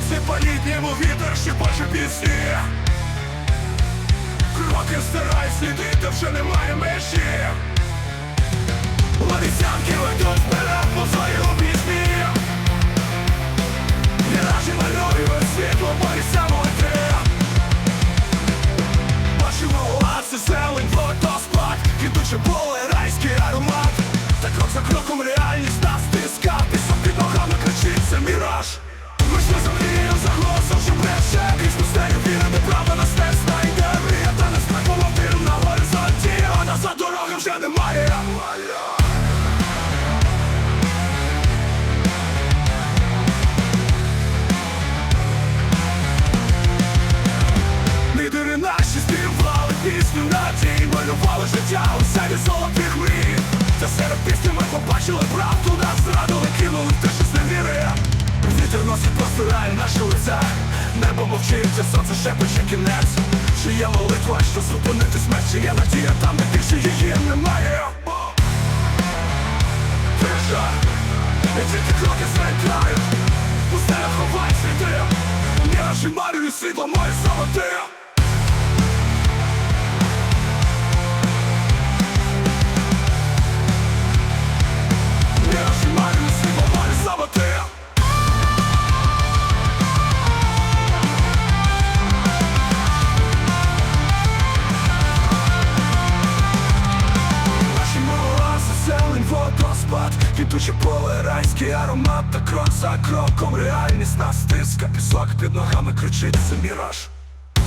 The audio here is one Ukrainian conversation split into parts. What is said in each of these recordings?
сонці по літньому вітер щепоче пісні. Кроки стирай сліди, де вже немає межі. Обіцянки ведуть життя у селі золотих мрій. Та серед пісні ми побачили правду Нас зрадили, кинули те, що зневіри Вітер носить простирає наші лиця Небо мовчить, сонце шепоче кінець. Чи є молитва, що зупинити смерть Чи є надія там, де більше її немає? Тиша, і тільки кроки зникають. Пустеля ховай світи Міражі марію світло моє золоте Квітуче поле, райський аромат Та крок за кроком. Реальність нас стиска Пісок під ногами кричить, це міраж.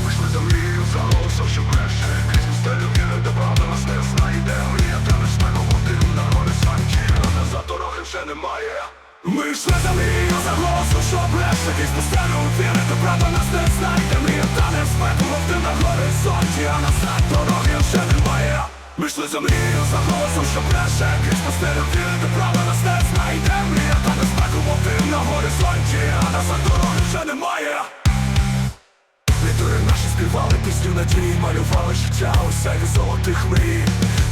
Вийшли за мрію, за голосом, що бреше Крізь пустелю віри, де правда нас не знайде Мрія та шляхом один на горизонті А назад дороги вже немає. Ми йшли за мрію, за голосом, що бреше Крізь пустелю віри, де правда нас не знайде ми за голосом, що бреше Крізь віри, де правда нас не знайде Мрія та не спеку, один на горизонті А назад дороги вже немає. Літери наші співали пісню надії, малювали життя у селі золотих мрій.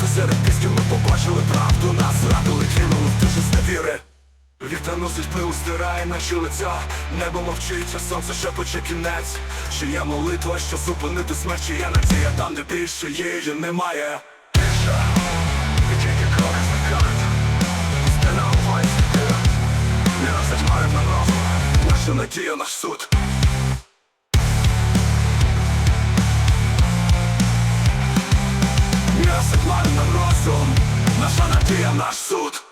Та серед пісні ми побачили правду, нас зрадили, кинули в тиші зневіри Вітер носить пил, стирає наші лиця. Небо мовчить, а сонце шепоче кінець. Чи є молитва, що зупинити смерть, чи є надія там, де більше її немає Наша надія, наш суд. М'ясо план на розум, наша надія, наш суд